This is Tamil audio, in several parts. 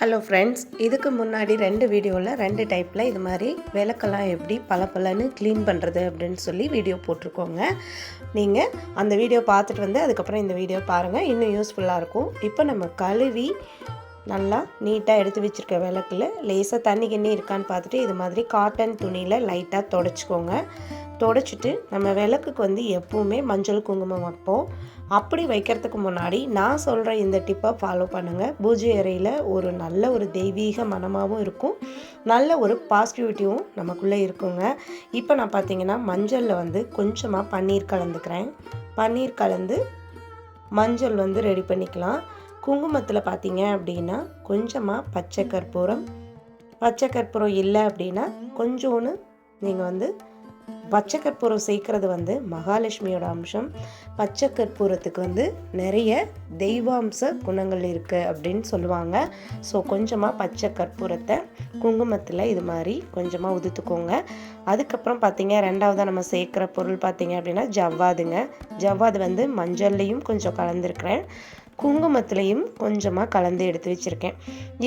ஹலோ ஃப்ரெண்ட்ஸ் இதுக்கு முன்னாடி ரெண்டு வீடியோவில் ரெண்டு டைப்பில் இது மாதிரி விளக்கெல்லாம் எப்படி பல பலன்னு க்ளீன் பண்ணுறது அப்படின்னு சொல்லி வீடியோ போட்டிருக்கோங்க. நீங்கள் அந்த வீடியோ பார்த்துட்டு வந்து அதுக்கப்புறம் இந்த வீடியோ பாருங்கள் இன்னும் யூஸ்ஃபுல்லாக இருக்கும். இப்போ நம்ம கழுவி நல்லா நீட்டாக எடுத்து வச்சுருக்க விளக்கில் லேசாக தண்ணி கிண்ணி இருக்கான்னு பார்த்துட்டு இது மாதிரி காட்டன் துணியில் லைட்டாக தொடச்சிக்கோங்க. தொடச்சிட்டு நம்ம விளக்குக்கு வந்து எப்பவுமே மஞ்சள் குங்குமம் வைப்போம். அப்படி வைக்கிறதுக்கு முன்னாடி நான் சொல்கிற இந்த டிப்பை ஃபாலோ பண்ணுங்கள் பூஜை அறையில் ஒரு நல்ல ஒரு தெய்வீக மனமாகவும் இருக்கும். நல்ல ஒரு பாசிட்டிவிட்டியும் நமக்குள்ளே இருக்குங்க. இப்போ நான் பார்த்தீங்கன்னா மஞ்சளில் வந்து கொஞ்சமாக பன்னீர் கலந்துக்கிறேன். பன்னீர் கலந்து மஞ்சள் வந்து ரெடி பண்ணிக்கலாம். குங்குமத்தில் பார்த்தீங்க அப்படின்னா கொஞ்சமாக பச்சை கற்பூரம். பச்சை கற்பூரம் இல்லை அப்படின்னா கொஞ்சோன்னு நீங்கள் வந்து பச்சை கற்பூரம் சேர்க்கறது வந்து மகாலட்சுமியோட அம்சம். பச்சை கற்பூரத்துக்கு வந்து நிறைய தெய்வாம்ச குணங்கள் இருக்குது அப்படின்னு சொல்லுவாங்க. ஸோ கொஞ்சமாக பச்சை கற்பூரத்தை குங்குமத்தில் இது மாதிரி கொஞ்சமாக உதுத்துக்கோங்க. அதுக்கப்புறம் பார்த்தீங்க ரெண்டாவதாக நம்ம சேர்க்குற பொருள் பார்த்தீங்க அப்படின்னா ஜவ்வாதுங்க. ஜவ்வாது வந்து மஞ்சள்லேயும் கொஞ்சம் கலந்துருக்கிறேன். குங்குமத்துலேயும் கொஞ்சமாக கலந்து எடுத்து வச்சுருக்கேன்.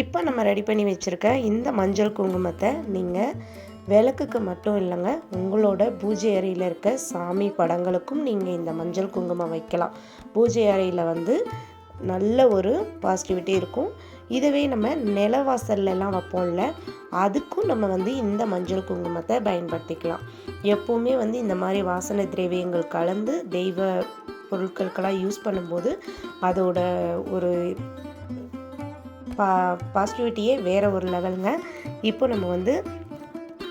இப்போ நம்ம ரெடி பண்ணி வச்சுருக்க இந்த மஞ்சள் குங்குமத்தை நீங்கள் விளக்குக்கு மட்டும் இல்லைங்க உங்களோட பூஜை அறையில் இருக்க சாமி படங்களுக்கும் நீங்கள் இந்த மஞ்சள் குங்குமம் வைக்கலாம். பூஜை அறையில் வந்து நல்ல ஒரு பாசிட்டிவிட்டி இருக்கும். இதுவே நம்ம நிலவாசல்லாம் வைப்போம்ல அதுக்கும் நம்ம வந்து இந்த மஞ்சள் குங்குமத்தை பயன்படுத்திக்கலாம். எப்போவுமே வந்து இந்த மாதிரி வாசனை திரவியங்கள் கலந்து தெய்வ பொருட்களுக்கெல்லாம் யூஸ் பண்ணும்போது அதோட ஒரு பா பாசிட்டிவிட்டியே வேறு ஒரு லெவலுங்க இப்போ நம்ம வந்து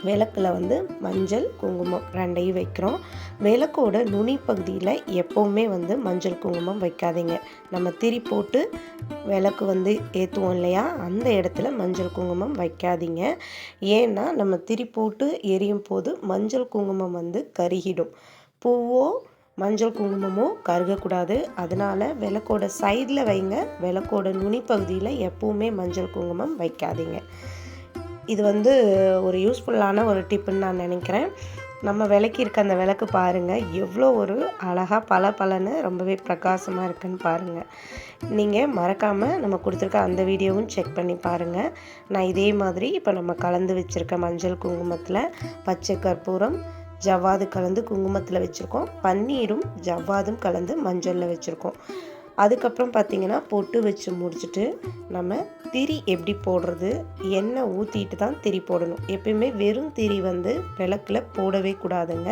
விளக்கில் வந்து மஞ்சள் குங்குமம் ரெண்டையும் வைக்கிறோம். விளக்கோட நுனி பகுதியில் எப்போவுமே வந்து மஞ்சள் குங்குமம் வைக்காதீங்க. நம்ம திரி போட்டு விளக்கு வந்து ஏற்றுவோம் இல்லையா? அந்த இடத்துல மஞ்சள் குங்குமம் வைக்காதீங்க. ஏன்னா நம்ம திரி போட்டு எரியும் போது மஞ்சள் குங்குமம் வந்து கருகிடும். பூவோ மஞ்சள் குங்குமமோ கருகக்கூடாது. அதனால் விளக்கோட சைடில் வைங்க. விளக்கோட நுனி பகுதியில் எப்போவுமே மஞ்சள் குங்குமம் வைக்காதீங்க. இது வந்து ஒரு யூஸ்ஃபுல்லான ஒரு டிப்புன்னு நான் நினைக்கிறேன். நம்ம விளக்கி இருக்க அந்த விளக்கு பாருங்கள் எவ்வளோ ஒரு அழகாக பல பலன்னு ரொம்பவே பிரகாசமாக இருக்குன்னு பாருங்கள் நீங்கள் மறக்காமல் நம்ம கொடுத்துருக்க அந்த வீடியோவும் செக் பண்ணி பாருங்கள் நான் இதே மாதிரி இப்போ நம்ம கலந்து வச்சுருக்க மஞ்சள் குங்குமத்தில் பச்சை கற்பூரம் ஜவ்வாது கலந்து குங்குமத்தில் வச்சுருக்கோம். பன்னீரும் ஜவ்வாதும் கலந்து மஞ்சளில் வச்சுருக்கோம். அதுக்கப்புறம் பார்த்திங்கன்னா பொட்டு வச்சு முடிச்சுட்டு நம்ம திரி எப்படி போடுறது எண்ணெய் ஊற்றிட்டு தான் திரி போடணும். எப்பயுமே வெறும் திரி வந்து விளக்கில் போடவே கூடாதுங்க.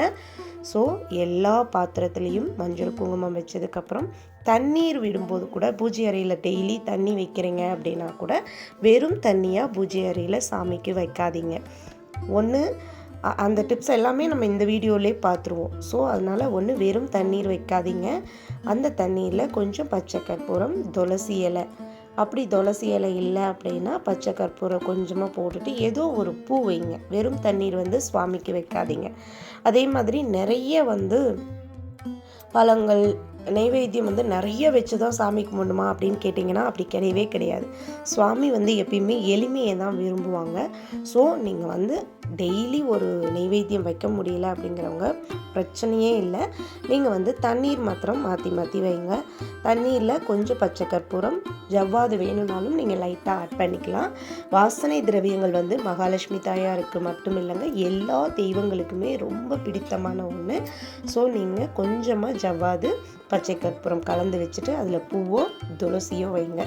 ஸோ எல்லா பாத்திரத்துலேயும் மஞ்சள் குங்குமம் வச்சதுக்கப்புறம் தண்ணீர் விடும்போது கூட பூஜை அறையில் டெய்லி தண்ணி வைக்கிறீங்க அப்படின்னா கூட வெறும் தண்ணியாக பூஜை அறையில் சாமிக்கு வைக்காதீங்க. ஒன்று அந்த டிப்ஸ் எல்லாமே நம்ம இந்த வீடியோலே பார்த்துருவோம். ஸோ அதனால் ஒன்று வெறும் தண்ணீர் வைக்காதீங்க. அந்த தண்ணீரில் கொஞ்சம் பச்சை கற்பூரம் துளசி இலை. அப்படி துளசி இலை இல்லை அப்படின்னா பச்சை கற்பூரம் கொஞ்சமாக போட்டுட்டு ஏதோ ஒரு பூ வைங்க. வெறும் தண்ணீர் வந்து சுவாமிக்கு வைக்காதீங்க. அதே மாதிரி நிறைய வந்து பழங்கள் நைவேத்தியம் வந்து நிறைய வச்சு தான் சாமி கும்பிடணுமா அப்படின்னு கேட்டிங்கன்னா அப்படி கிடையவே கிடையாது. சுவாமி வந்து எப்பயுமே எளிமையை தான் விரும்புவாங்க. ஸோ நீங்கள் வந்து டெய்லி ஒரு நெய்வேத்தியம் வைக்க முடியல அப்படிங்கிறவங்க பிரச்சனையே இல்லை. நீங்கள் வந்து தண்ணீர் மாத்திரம் மாற்றி மாற்றி வைங்க. தண்ணீரில் கொஞ்சம் பச்சை கற்பூரம் ஜவ்வாது வேணும்னாலும் நீங்கள் லைட்டாக ஆட் பண்ணிக்கலாம். வாசனை திரவியங்கள் வந்து மகாலட்சுமி தாயாருக்கு மட்டும் இல்லைங்க எல்லா தெய்வங்களுக்குமே ரொம்ப பிடித்தமான ஒன்று ஸோ நீங்கள் கொஞ்சமாக ஜவ்வாது பச்சை கற்பூரம் கலந்து வச்சுட்டு அதில் பூவோ துளசியோ வைங்க.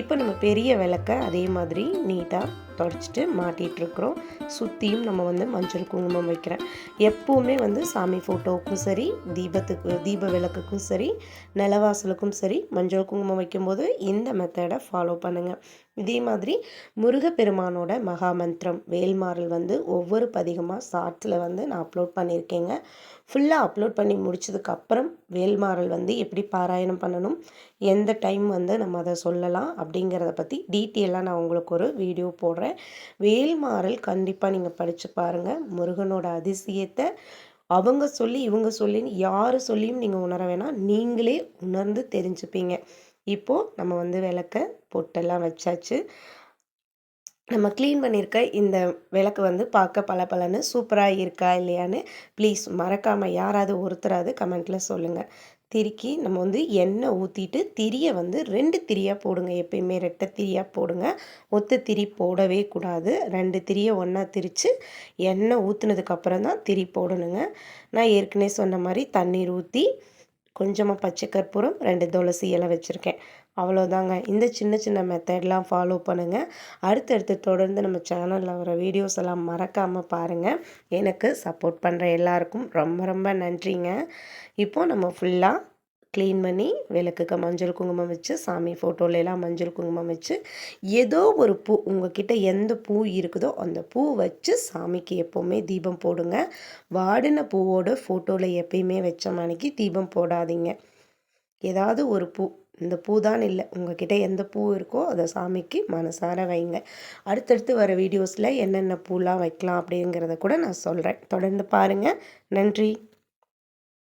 இப்போ நம்ம பெரிய விளக்க அதே மாதிரி நீட்டாக தொடச்சிட்டு மாட்டிகிட்ருக்குறோம். சுற்றியும் நம்ம வந்து மஞ்சள் குங்குமம் வைக்கிறேன். எப்போவுமே வந்து சாமி ஃபோட்டோவுக்கும் சரி தீபத்துக்கு தீப விளக்குக்கும் சரி நிலவாசலுக்கும் சரி மஞ்சள் குங்குமம் வைக்கும்போது இந்த மெத்தடை ஃபாலோ பண்ணுங்கள் இதே மாதிரி முருகப்பெருமானோட மகாமந்திரம் வேல்மாறல் வந்து ஒவ்வொரு பதிகமாக ஷார்ட்ஸில் வந்து நான் அப்லோட் பண்ணியிருக்கேங்க. ஃபுல்லாக அப்லோட் பண்ணி முடிச்சதுக்கப்புறம் வேல்மாறல் வந்து எப்படி பாராயணம் பண்ணணும் எந்த டைம் வந்து நம்ம அதை சொல்லலாம் அப்படிங்கிறத பற்றி டீட்டெயிலாக நான் உங்களுக்கு ஒரு வீடியோ போடுறேன். வேல்மாறல் கண்டிப்பாக நீங்கள் படித்து பாருங்கள் முருகனோட அதிசயத்தை அவங்க சொல்லி இவங்க சொல்லின்னு யார் சொல்லியும் நீங்கள் உணர வேணாம். நீங்களே உணர்ந்து தெரிஞ்சுப்பீங்க. இப்போது நம்ம வந்து விளக்க பொட்டெல்லாம் வச்சாச்சு. நம்ம க்ளீன் பண்ணியிருக்க இந்த விளக்கு வந்து பார்க்க பல பலன்னு சூப்பராக இருக்கா இல்லையான்னு ப்ளீஸ் மறக்காமல் யாராவது ஒருத்தராது கமெண்ட்டில் சொல்லுங்கள் திரிக்கி நம்ம வந்து எண்ணெய் ஊற்றிட்டு திரியை வந்து ரெண்டு திரியாக போடுங்க. எப்பயுமே ரெட்டை திரியாக போடுங்க. ஒத்த திரி போடவே கூடாது. ரெண்டு திரியை ஒன்றா திரித்து எண்ணெய் ஊற்றுனதுக்கப்புறம் தான் திரி போடணுங்க. நான் ஏற்கனவே சொன்ன மாதிரி தண்ணீர் ஊற்றி கொஞ்சமாக பச்சை கற்பூரம் ரெண்டு துளசி இலை வச்சுருக்கேன். அவ்வளோதாங்க இந்த சின்ன சின்ன மெத்தட்லாம் ஃபாலோ பண்ணுங்கள் அடுத்தடுத்து தொடர்ந்து நம்ம சேனலில் வர வீடியோஸ் எல்லாம் மறக்காமல் பாருங்கள் எனக்கு சப்போர்ட் பண்ணுற எல்லாருக்கும் ரொம்ப ரொம்ப நன்றிங்க. இப்போது நம்ம ஃபுல்லாக க்ளீன் பண்ணி விளக்குக்கு மஞ்சள் குங்குமம் வச்சு சாமி ஃபோட்டோலலாம் மஞ்சள் குங்குமம் வச்சு ஏதோ ஒரு பூ உங்ககிட்ட எந்த பூ இருக்குதோ அந்த பூ வச்சு சாமிக்கு எப்போவுமே தீபம் போடுங்க. வாடின பூவோட ஃபோட்டோவில் எப்பயுமே வச்ச மணிக்கு தீபம் போடாதீங்க. ஏதாவது ஒரு பூ இந்த பூ தான் இல்லை உங்ககிட்ட எந்த பூ இருக்கோ அதை சாமிக்கு மனசார வைங்க. அடுத்தடுத்து வர வீடியோஸில் என்னென்ன பூலாம் வைக்கலாம் அப்படிங்கிறத கூட நான் சொல்கிறேன் தொடர்ந்து பாருங்கள் நன்றி.